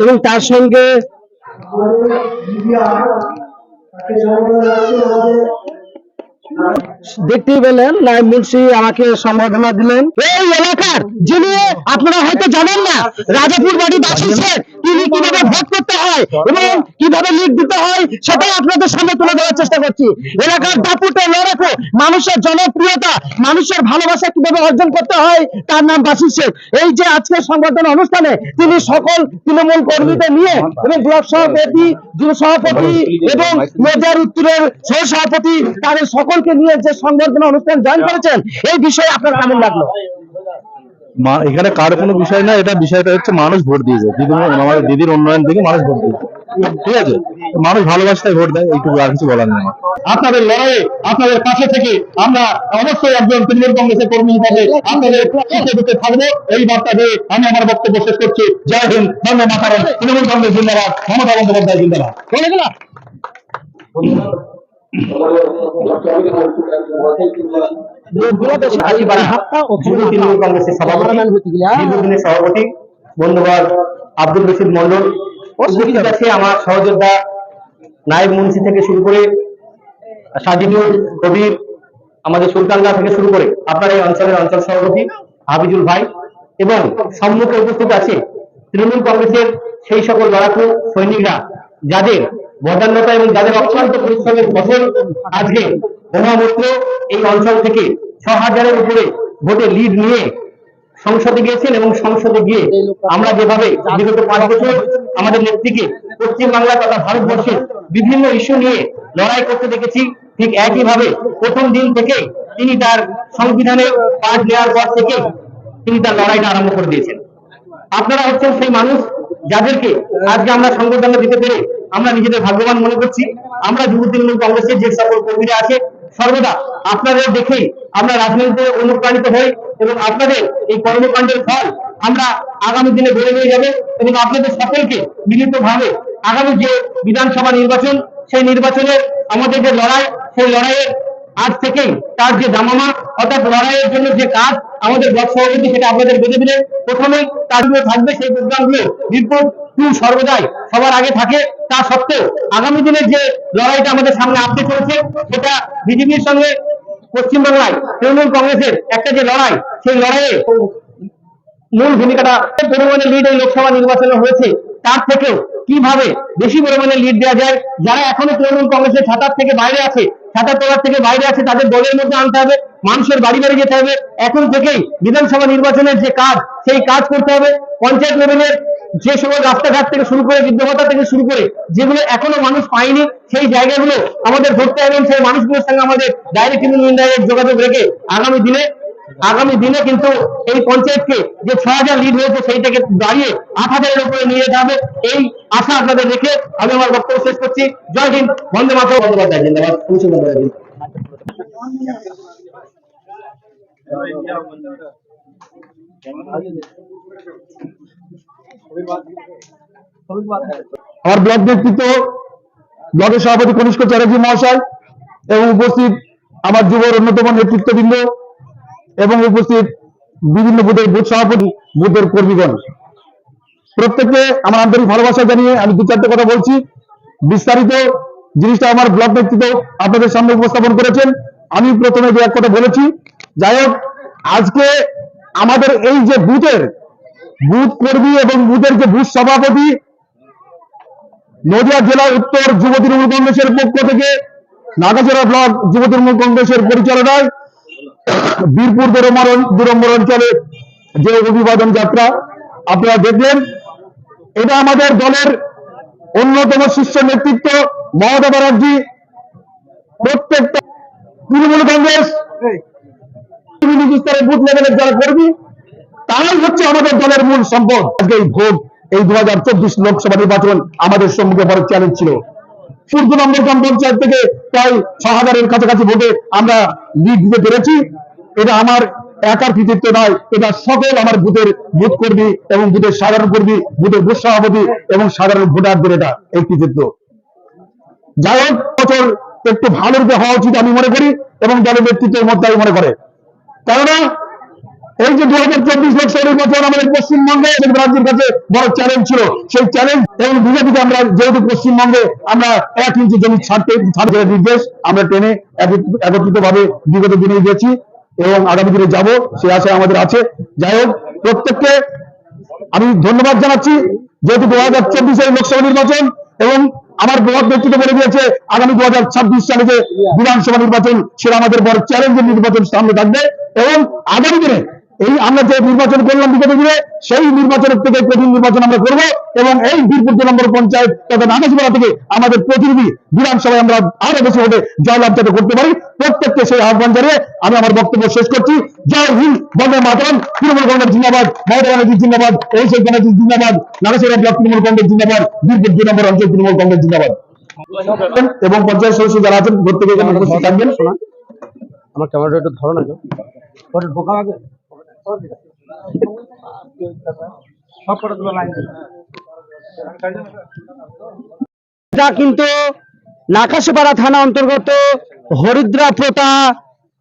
এবং তার সঙ্গে দেখতেই পেলেন নাইম মুন্সি আমাকে সম্বর্ধনা দিলেন। এই এলাকার যিনি, আপনারা হয়তো জানেন না, রাজাপুর বাড়ি বাসিয়েছেন তিনি কীভাবে ভোট করতে হয় এবং কীভাবে লিড দিতে হয়, সেটাই আপনাদের সামনে তুলে দেওয়ার চেষ্টা করছি। এলাকার দাপুটে, লড়াকো, মানুষের জনপ্রিয়তা, মানুষের ভালোবাসা কীভাবে অর্জন করতে হয়, তার নাম বাসির শেখ। এই যে আজকের সংবর্ধনা অনুষ্ঠানে, তিনি সকল তৃণমূল কর্মীদের নিয়ে এবং ব্লক সভাপতি, যুব সভাপতি এবং মেজার উত্তরের সহ সভাপতি তাদের সকলকে নিয়ে যে সংবর্ধনা অনুষ্ঠান জয়েন করেছেন এই বিষয়ে আপনার কেমন লাগল? মা- এখানে কার কোনো বিষয় না এটা বিষয়টা হচ্ছে মানুষ ভোট দিয়েছে। দিদি আমাদের দিদির উন্নয়ন থেকে মানুষ ভোট দিয়েছে। ঠিক আছে? মানুষ ভালোবাসায় ভোট দেয় এইটুকু আর কিছু বলার নেই আপনাদের লড়াইয়ে আপনাদের পাশে থেকে আমরা অবশ্যই একজন তৃণমূল কংগ্রেসের কর্মী হিসাবে আপনাদের পাশে দিতে থাকব। এই বার্তা দিয়ে আমি আমার বক্তব্য শেষ করছি। জয় হিন্দ বন্দে মাতারম। তৃণমূল কংগ্রেস জিন্দাবাদ মমতা বন্দ্যোপাধ্যায় জিন্দাবাদ। সভাপতি আব্দুল রশিদ মন্ডল আছে আমার সহযোদ্ধা মুন্সি থেকে শুরু করে সাজিদুল কবির আমাদের সুলতানগা থেকে শুরু করে আপনার এই অঞ্চলের অঞ্চল সভাপতি হাবিজুল ভাই এবং সম্মুখে উপস্থিত আছে তৃণমূল কংগ্রেসের সেই সকল লড়াকু সৈনিকরা যাদের বদান্যতা এবং যাদের অক্লান্ত পরিশ্রমের ফসল আজকে মহামূত্র এই অঞ্চল থেকে ছ হাজারের উপরে ভোটে লিড নিয়ে সংসদে গিয়েছেন এবং সংসদে গিয়ে আমরা যেভাবে বিগত পাঁচ বছর আমাদের নেত্রীকে পশ্চিমবাংলা তথা ভারতবর্ষের বিভিন্ন ইস্যু নিয়ে লড়াই করতে দেখেছি, ঠিক একইভাবে প্রথম দিন থেকে তিনি তার সংবিধানে পাঠ নেওয়ার পর থেকে তিনি তার লড়াইটা আরম্ভ করে দিয়েছেন। আপনারা হচ্ছেন সেই মানুষ যাদেরকে আজকে আমরা সংবর্ধনা দিতে পেরে আমরা নিজেদের ভাগ্যবান মনে করছি। আমরা যুব তৃণমূল কংগ্রেসের যে সকল কর্মীরা আছে, সর্বদা আপনাদের দেখেই আমরা রাজনীতিতে অনুপ্রাণিত হই এবং আপনাদের এই কর্মকাণ্ডের ফল আমরা আগামী দিনে বেড়ে হয়ে যাবে এবং আপনাদের সকলকে মিলিত ভাবে আগামী যে বিধানসভা নির্বাচন, সেই নির্বাচনের আমাদের যে লড়াই, সেই লড়াইয়ের আজ থেকেই তার যে দামামা, অর্থাৎ লড়াইয়ের জন্য যে কাজ আমাদের ব্লক সভাপতি সেটা আপনাদের বেঁধে দিলেন প্রথমেই কাজগুলো থাকবে সেই প্রোগ্রামগুলো মিরপুর টু সর্বদাই সবার আগে থাকে। তা সত্ত্বেও আগামী দিনের যে লড়াইটা আমাদের সামনে আসতে চলেছে, সেটা বিজেপির সঙ্গে পশ্চিমবাংলায় তৃণমূল কংগ্রেসের একটা যে লড়াই, সেই লড়াইয়ে মূল ভূমিকাটা পরিমাণে লিড এই লোকসভা নির্বাচনে হয়েছে, তার থেকেও কীভাবে বেশি পরিমাণে লিড দেওয়া যায়, যারা এখনও তৃণমূল কংগ্রেসের ছাতার থেকে বাইরে আছে ছাতার তোলার থেকে বাইরে আছে, তাদের দলের মধ্যে আনতে হবে। মানুষের বাড়ি বাড়ি যেতে হবে। এখন থেকেই বিধানসভা নির্বাচনের যে কাজ, সেই কাজ করতে হবে। পঞ্চায়েত লেভেলের যে সময় রাস্তাঘাট থেকে শুরু করে বিদ্যমতা থেকে শুরু করে যেগুলো এখনও মানুষ পায়নি, সেই জায়গাগুলো আমাদের ধরতে হবে সেই মানুষগুলোর সঙ্গে আমাদের ডাইরেক্ট ইনডাইরেক্ট যোগাযোগ রেখে আগামী দিনে আগামী দিনে কিন্তু এই পঞ্চায়েতকে যে ছ হাজার লিড হয়েছে, সেইটাকে দাঁড়িয়ে আট হাজারের উপরে নিয়ে যেতে হবে। এই আশা আপনাদের রেখে আমি আমার বক্তব্য শেষ করছি। জয় হিন্দ। বন্দে মাতরম। বন্দ্যোপাধ্যায় জিন্দাবাদ। আমার ব্লক নেতৃত্ব ব্লকের সভাপতি কনিষ্ঠ চ্যাটার্জি মহাশয় এবং উপস্থিত আমার যুবর অন্যতম নেতৃত্ববৃন্দ এবং উপস্থিত বিভিন্ন বুথের বুথ সভাপতি, বুথের কর্মীগণ। প্রত্যেককে আমার আন্তরিক ভালোবাসা জানিয়ে আমি দু চারটে কথা বলছি। বিস্তারিত জিনিসটা আমার ব্লক নেতৃত্ব আপনাদের সামনে উপস্থাপন করেছেন। আমি প্রথমে দু এক কথা বলেছি। যাই হোক, আজকে আমাদের এই যে বুথের, বুথ কর্মী এবং বুথের যে বুথ সভাপতি, নদিয়া জেলা উত্তর যুব তৃণমূল কংগ্রেসের পক্ষ থেকে নাগাজোড়া ব্লক যুব তৃণমূল কংগ্রেসের পরিচালনায়, বীরপুর দুরম্বর অঞ্চলে যে অভিবাদন যাত্রা আপনারা দেখলেন, এটা আমাদের দলের অন্যতম শীর্ষ নেতৃত্ব মমতা ব্যানার্জি, প্রত্যেকটা তৃণমূল কংগ্রেস তৃণমূল স্তরের বুথ লেভেলের যারা কর্মী তারাই হচ্ছে আমাদের দলের মূল সম্পদ। আজকে এই ভোট, এই দু হাজার চব্বিশ লোকসভা নির্বাচন আমাদের সম্মুখে বড় চ্যালেঞ্জ ছিল। সূর্য নম্বর গ্রাম পঞ্চায়েত থেকে প্রায় ছ হাজারের কাছাকাছি ভোটে আমরা লিড দিতে পেরেছি। এটা আমার একার কৃতিত্ব নয়, এটা সকল আমার বুথের বুথ কর্মী এবং বুথের সাধারণ কর্মী, বুথের বুথ সভাপতি এবং সাধারণ ভোটারদের এটা এই কৃতিত্ব। যাই হোক, বছর একটু ভালো রূপে হওয়া উচিত আমি মনে করি এবং দলের নেতৃত্বের মধ্যে আমি মনে করে। কেননা এই যে দু হাজার চব্বিশ লোকসভা নির্বাচন আমাদের পশ্চিমবঙ্গে রাজ্যের কাছে বড় চ্যালেঞ্জ ছিল। সেই চ্যালেঞ্জ এবং বিজেপিকে আমরা যেহেতু পশ্চিমবঙ্গে আমরা এক ইঞ্চি জমি ছাড়তে ছাড়তে নির্দেশ, আমরা টেনে একত্রিত ভাবে বিগত দিনে গেছি এবং আগামী দিনে যাব, সে আশা আমাদের আছে। যাই হোক, প্রত্যেককে আমি ধন্যবাদ জানাচ্ছি, যেহেতু দু হাজার চব্বিশের লোকসভা নির্বাচন এবং আমার বড় ব্যক্তিত্ব বলে দিয়েছে, আগামী দু হাজার ছাব্বিশ সালে যে বিধানসভা নির্বাচন, সেটা আমাদের বড় চ্যালেঞ্জের নির্বাচন সামনে থাকবে। এবং আগামী দিনে এই আমরা যে নির্বাচন করলাম বিগত দিনে, সেই নির্বাচনের থেকে কঠিন নির্বাচন আমরা করব এবং এই বীরপুর নম্বর পঞ্চায়েত তথা নাগেশপাড়া থেকে আমাদের প্রতিনিধি বিধানসভায় আমরা আরও বেশি ভাবে জয়লাভ যাতে করতে পারি, প্রত্যেককে সেই আহ্বান জানিয়ে আমি আমার বক্তব্য শেষ করছি। জয় হিন্দ, বন্দে মাতরম, তৃণমূল কংগ্রেস জিন্দাবাদ, মমতা ব্যানার্জি জিন্দাবাদ শেখ ব্যানার্জি জিন্দাবাদ নাগেশ্বরা ব্লক তৃণমূল কংগ্রেস জিন্দাবাদ, বীরপুর দুই নম্বর অঞ্চল তৃণমূল কংগ্রেস জিন্দাবাদ। এবং পঞ্চায়েত সদস্য যারা আছেন, প্রত্যেকে উপস্থিত থাকবেন। আমার ক্যামেরাটা একটু ধরো না কেউ। এটা কিন্তু নাকাশপাড়া থানা অন্তর্গত হরিদ্রা পোতা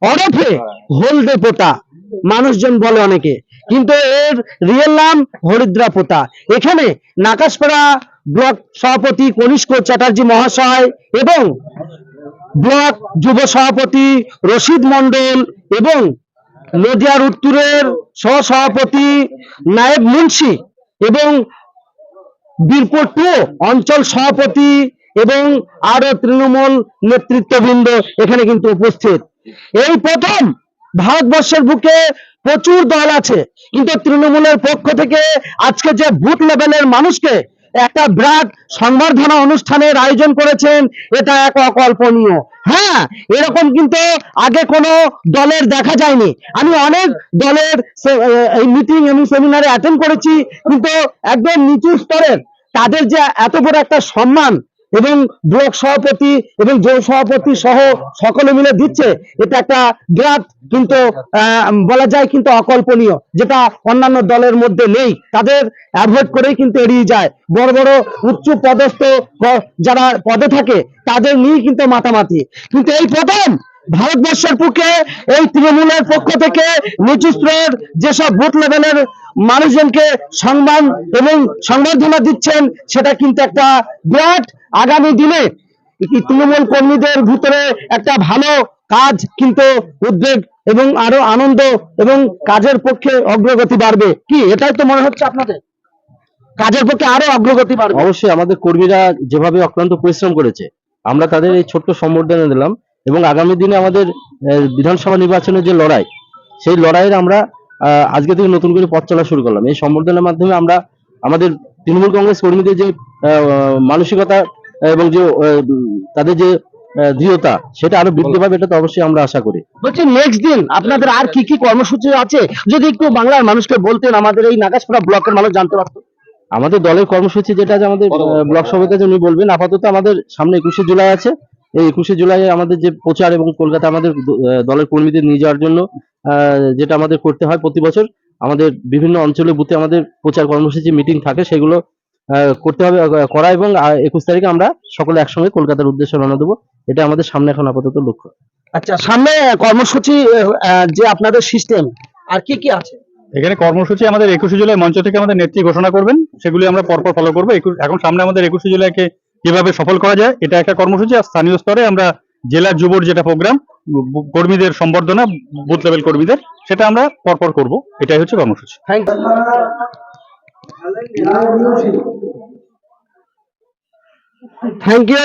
ওরফে হলদে পোতা, মানুষজন বলে অনেকে। কিন্তু এর রিয়েল নাম হরিদ্রা পোতা। এখানে নাকাশপাড়া ব্লক সভাপতি কনিষ্ক চ্যাটার্জি মহাশয় এবং ব্লক যুব সভাপতি রশিদ মন্ডল এবং নদিয়ার উত্তরের সহসভাপতি নায়েব মুন্সি এবং বীরপুর টু অঞ্চল সভাপতি এবং আরও তৃণমূল নেতৃত্ববৃন্দ এখানে কিন্তু উপস্থিত। এই প্রথম ভারতবর্ষের বুকে প্রচুর দল আছে, কিন্তু তৃণমূলের পক্ষ থেকে আজকে যে বুথ লেভেলের মানুষকে একটা বিরাট সংবর্ধনা অনুষ্ঠানের আয়োজন করেছেন। এটা এক অকল্পনীয়। হ্যাঁ এরকম কিন্তু আগে কোনো দলের দেখা যায়নি। আমি অনেক দলের এই মিটিং এবং সেমিনারে অ্যাটেন্ড করেছি। কিন্তু একদম নিচু স্তরের, তাদের যে এত বড় একটা সম্মান এবং ব্লক সভাপতি এবং যৌথ সভাপতি সহ সকলে মিলে দিচ্ছে। এটা একটা বিরাট কিন্তু বলা যায় কিন্তু অকল্পনীয়, যেটা অন্যান্য দলের মধ্যে নেই। তাদের অ্যাভয়েড করেই কিন্তু এড়িয়ে যায়। বড় বড় উচ্চ পদস্থ যারা পদে থাকে, তাদের নিয়ে কিন্তু মাতামাতি। কিন্তু এই প্রথম ভারতবর্ষের পক্ষে, এই তৃণমূলের পক্ষ থেকে নিচু স্তরের যেসব বুথ লেভেলের মানুষজনকে সম্মান এবং সংবর্ধনা দিচ্ছেন, সেটা কিন্তু একটা বিরাট আগামী দিনে তৃণমূল কর্মীদের ভিতরে একটা ভালো কাজ কিন্তু উদ্বেগ এবং আরও আনন্দ এবং কাজের পক্ষে অগ্রগতি বাড়বে। কি, এটাই তো মনে হচ্ছে আপনাদের? কাজের পক্ষে আরও অগ্রগতি বাড়বে। অবশ্যই আমাদের কর্মীরা যেভাবে অক্লান্ত পরিশ্রম করেছে, আমরা তাদের এই ছোট্ট সম্বর্ধনা দিলাম এবং আগামী দিনে আমাদের বিধানসভা নির্বাচনের যে লড়াই, সেই লড়াইয়ের আমরা আজকে থেকে নতুন করে পথ চলা শুরু করলাম। এই সম্বর্ধনার মাধ্যমে আমরা আমাদের তৃণমূল কংগ্রেস কর্মীদের যে মানসিকতা এবং যে তাদের যে দৃঢ়তা সেটা আরও বৃদ্ধি পাবে এটা তো অবশ্যই আমরা আশা করি। বলছি নেক্সট দিন আপনাদের আর কি কি কর্মসূচি আছে? যদি একটু বাংলার মানুষকে বলতেন আমাদের এই নাগাসপাড়া ব্লকের মানুষ জানতে পারতো। আমাদের দলের কর্মসূচি যেটা আছে আমাদের ব্লক সভাপতি আছে উনি বলবেন। আপাতত আমাদের সামনে একুশে জুলাই আছে। এই একুশে জুলাই আমাদের যে প্রচার এবং কলকাতা আমাদের দলের কর্মীদের নিয়ে যাওয়ার জন্য আহ, যেটা আমাদের করতে হয় প্রতি বছর আমাদের বিভিন্ন অঞ্চলে বুথে আমাদের প্রচার কর্মসূচি মিটিং থাকে সেগুলো করতে হবে করা এবং একুশ তারিখে আমরা সকলে একসঙ্গে কলকাতার উদ্দেশ্যে রওনা দেবো। এটা আমাদের সামনে এখন আপাতত লক্ষ্য। আচ্ছা সামনে কর্মসূচি যে আপনাদের সিস্টেম আর কি কি আছে? এখানে কর্মসূচি আমাদের একুশে জুলাই মঞ্চ থেকে আমাদের নেত্রী ঘোষণা করবেন সেগুলি আমরা পরপর ফলো করব। একুশ- এখন সামনে আমাদের একুশে জুলাইকে কীভাবে সফল করা যায় এটা একটা কর্মসূচি আর স্থানীয় স্তরে আমরা জেলা যুবর যেটা প্রোগ্রাম কর্মীদের সম্বর্ধনা বুথ লেভেল কর্মীদের সেটা আমরা পরপর করব। এটাই হচ্ছে কর্মসূচি। Thank thank you